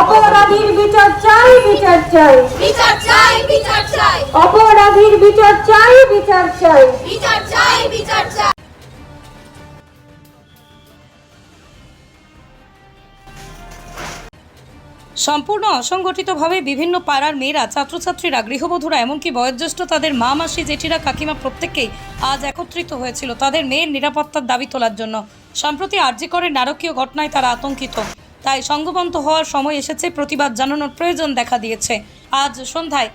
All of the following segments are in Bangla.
অপরাধীর বিচার চাই বিচার চাই। বিচার চাই বিচার চাই। অপরাধীর বিচার চাই বিচার চাই। বিচার চাই বিচার চাই। সম্পূর্ণ অসংগঠিতভাবে বিভিন্ন পাড়ার মেয়েরা ছাত্রছাত্রীরা গৃহবধূরা এমনকি বয়োজ্যেষ্ঠ তাদের মা মাসি জেঠিরা কাকিমা প্রত্যেককেই আজ একত্রিত হয়েছিল তাদের মেয়ের নিরাপত্তার দাবি তোলার জন্য। সম্প্রতি আর্জি করে নারকীয় ঘটনায় তারা আতঙ্কিত। তাই সংঘবন্ত হওয়ার সময় এসেছে প্রতিবাদ জানানোর প্রয়োজন দেখা দিয়েছে। আজ সন্ধ্যায়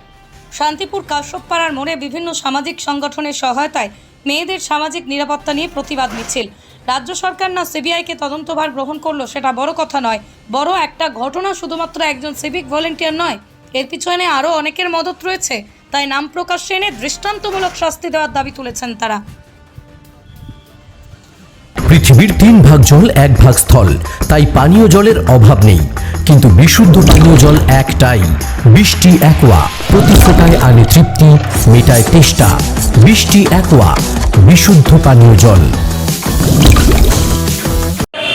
শান্তিপুর কাশ্যপপাড়ার মোড়ে বিভিন্ন সামাজিক সংগঠনের সহায়তায় মেয়েদের সামাজিক নিরাপত্তা নিয়ে প্রতিবাদ মিছিল। রাজ্য সরকার না সিবিআইকে তদন্তভার গ্রহণ করল সেটা বড় কথা নয়, বড় একটা ঘটনা শুধুমাত্র একজন সিভিক ভলেন্টিয়ার নয়, এর পিছনে আরও অনেকের মদত রয়েছে, তাই নাম প্রকাশ্যে এনে দৃষ্টান্তমূলক শাস্তি দেওয়ার দাবি তুলেছেন তারা। পৃথিবীর তিন ভাগ জল, এক ভাগ স্থল। তাই পানীয় জলের অভাব নেই। কিন্তু বিশুদ্ধ পানীয় জল একটাই বৃষ্টি একোয়া প্রতি ফোটায় আনে তৃপ্তি, মেটায় তেষ্টা। বৃষ্টি একোয়া বিশুদ্ধ পানীয় জল।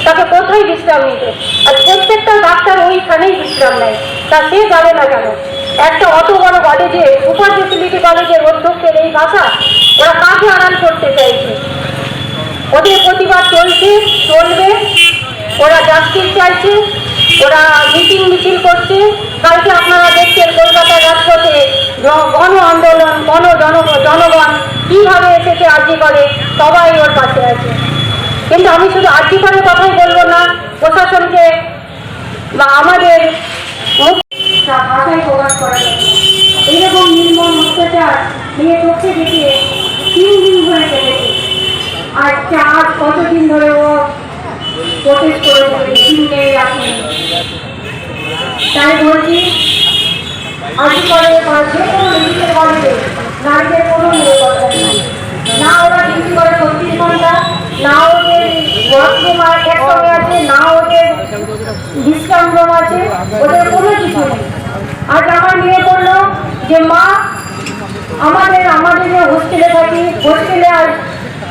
তাকে কোথায় বিশ্রাম নিতে আর প্রত্যেকটা ডাক্তার ওইখানেই বিশ্রাম নেয়। তা সে যাবে না কেন? একটা অত বড় কলেজে সুপার ফেসিলিটি কলেজের অধ্যক্ষের এই ভাষা ওরা কাকে আড়াল করতে চাইছে? ওদের প্রতিবাদ চলছে, চলবে। ওরা জাস্টিস চাইছে, ওরা মিটিং মিছিল করছে। কালকে আপনারা দেখছেন কলকাতার রাজপথে গণ আন্দোলন, গণ জন জনগণ কীভাবে এসেছে আর্জি করে, সবাই ওর পাশে আছে। কিন্তু আমি শুধু আর্জি করে কথাই বলব না, প্রশাসনকে বা আমাদের প্রকাশ করা। এইরকম নির্মম অত্যাচার নিয়ে চোখে দেখিয়ে তিন আর চার কতদিন ধরে ও প্রটেস্ট করে যাবে নেই রাখেনি তাই বলছি আজকে করে বা যে কোনো মেডিকেল কলেজে নারীদের কোনো নিরাপত্তা নেই। না ওরা ডিউটি করে ছত্রিশ ঘণ্টা, না ওদের ওয়াশরুম আর একসঙ্গে আছে, না ওদের বিশ্রাম রুম আছে, ওদের কোনো কিছু নেই। আজ আমার মেয়ে বলল যে, মা, আমাদের আমাদের যে হোস্টেলে থাকি হোস্টেলে আর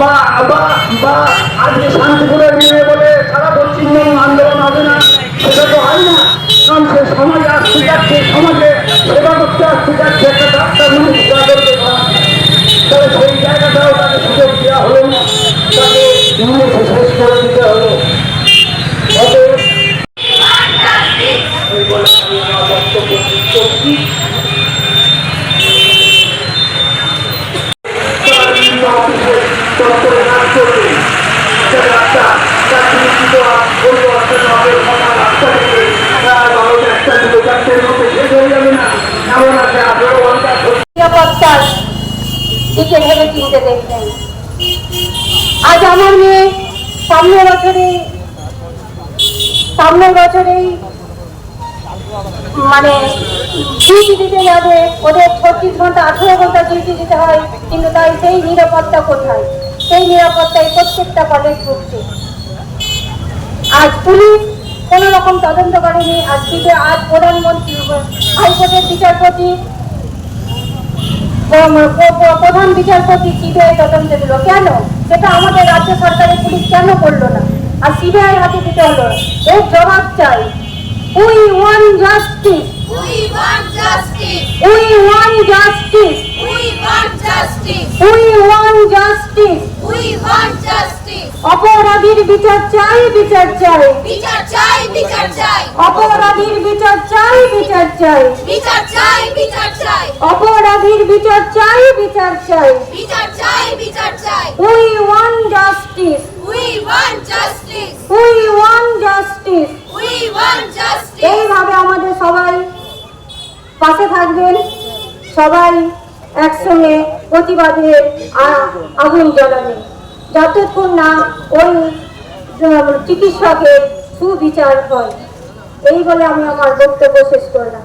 বা বা বা, আজকে শান্তিপুরের মেয়ে বলে সারা পশ্চিমবঙ্গ আন্দোলন হবে না, সেটা তো হয় না। কারণ সে সমাজে আসতে যাচ্ছে সমাজে সেবা করতে আসতে যাচ্ছে একটা ডাক্তার তবে সেই জায়গাটাও তাকে সুযোগ দেওয়া হলো না। তাকে ইংলিশে শেষ করছি তারা বিভিন্ন অফিসে দপ্তরে কাজ করবে সেটা একটা চাকরি দেওয়া পরিবর্তন হবে সকাল আটটা থেকে রাত বারোটা একটা দুটো চারটের মধ্যে শেষ হয়ে যাবে না এমন আছে আঠেরো ঘণ্টা নিরাপত্তার দিকে চিনতে দেখবেন আজ আমার মেয়ে সামনের বছরে সামনের বছরেই মানে ডিউটি দিতে যাবে, ওদের ছত্রিশ ঘণ্টা, আঠেরো ঘণ্টা ডিউটি দিতে হয়, কিন্তু তাই সেই নিরাপত্তা কোথায়? সেই নিরাপত্তায় প্রত্যেকটা কলেজ ঢুকছে। আজ পুলিশ কোনো রকম তদন্ত করেনি আজ থেকে আজ প্রধানমন্ত্রী, হাইকোর্টের বিচারপতি প্রধান বিচারপতি সিবিআই তদন্ত দিল। কেন? সেটা আমাদের রাজ্য সরকারের পুলিশ কেন করল না? আর সিবিআই হাতে দিতে হলো। এর জবাব চাই। We want justice. We want justice. We want justice. We want justice. We want justice we want justice অপরাধীর বিচার চাই বিচার চাই। বিচার চাই বিচার চাই। অপরাধীর বিচার চাই বিচার চাই। বিচার চাই বিচার চাই। অপরাধীর বিচার চাই বিচার চাই। বিচার চাই বিচার চাই। We want justice we want justice we want justice we want justice এইভাবে আমাদের সবাই পাশে থাকবেন। সবাই একসঙ্গে প্রতিবাদের আগুন জ্বালাবেন। যতক্ষণ না ওই চিকিৎসকের সুবিচার হয়। এই বলে আমি আমার বক্তব্য শেষ করলাম।